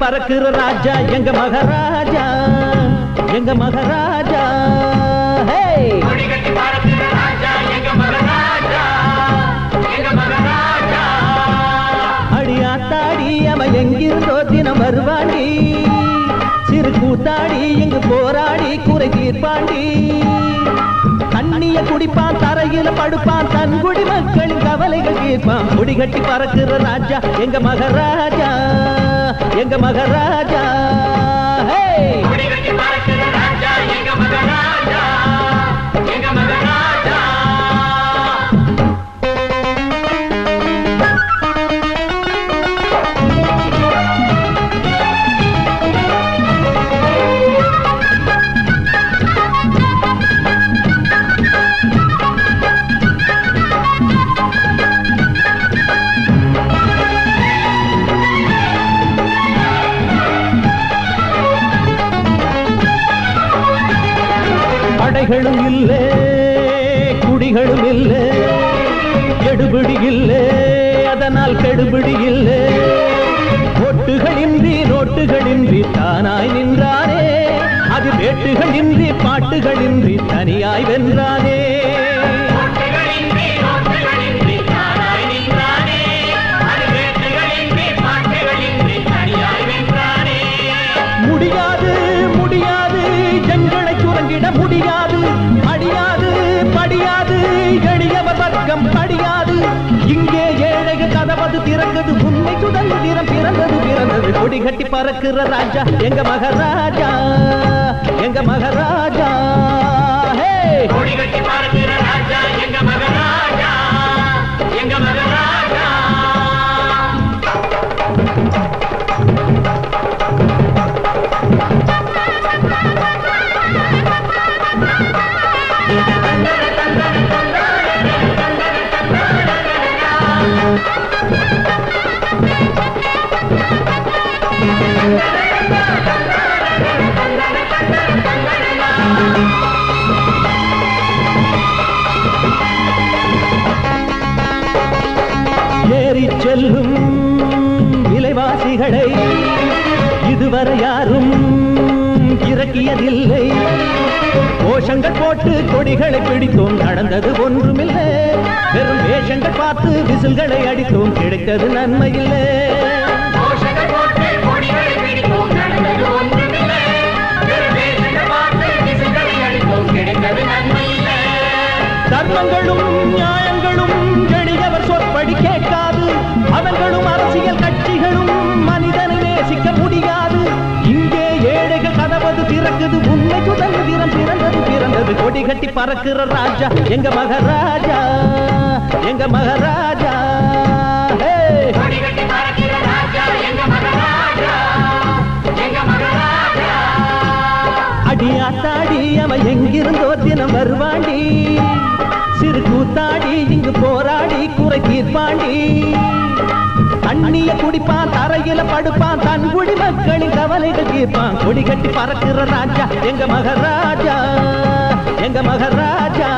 பறக்குற ராஜா எங்க மகாராஜா? எங்க மகாராஜா? அடியாத்தாடி அவன் எங்கிருந்தோ தினம் வருவாண்டி. சிறு கூத்தாடி இங்கு போராடி குறை தீர்ப்பாண்டி. தண்ணிய குடிப்பான் தரையில படுப்பான் தன் குடி மக்களின் கவலைகள் தீர்ப்பான். குடிகட்டி பறக்குற ராஜா எங்க மகாராஜா? எங்க மகாராஜா? படைகளும் இல்லை குடிகளும் இல்லை. எடுபிடி இல்லை அதனால் கெடுபிடி இல்லை. ஒட்டுகளின்றி நோட்டுகளின்றி தானாய் நின்றானே. அது வேட்டுகளின்றி பாட்டுகளின்றி தனியாய் வென்றானே. முடியாது முடியாது எங்களை சுரங்கிட முடியாது. இங்கே ஏழைகள் கதவது திறந்தது உண்மை சுதந்திரம் பிறந்தது பிறந்தது. கொடி கட்டி பறக்கிற ராஜா எங்க மகாராஜா எங்க மகாராஜா. ஏறி செல்லும் விலைவாசிகளை இதுவரை யாரும் இறக்கியதில்லை. கோஷங்கள் போட்டு கொடிகளை பிடித்தோம் நடந்தது ஒன்றுமில்லை. வெறும் வேஷங்கள் பார்த்து விசில்களை அடித்தோம் கிடைத்தது நன்மையில்லை. தர்மங்களும் நியாயங்களும் எளியவர் சொற்படி கேட்காது. அவர்களும் அரசியல் கட்சிகளும் மனிதனை நேசிக்க முடியாது. இங்கே ஏழைகள் கதவது திறக்குது உண்மை சுதந்திரம் பிறந்தது பிறந்தது கொடி கட்டி பறக்கிற ராஜா எங்க மகாராஜா எங்க மகாராஜா. அடியாத்தாடி அவன் எங்கிருந்தோ தினம் வருவாண்டி. கூத்தாடி இங்கு போராடி குறை தீர்ப்பாண்டி. அண்ணிய குடிப்பான் தரையில படுப்பான் தன் குடி மக்களின் கவலைகள் தீர்ப்பான். கொடி கட்டி பறக்கிற ராஜா எங்க மகராஜா எங்க மகராஜா.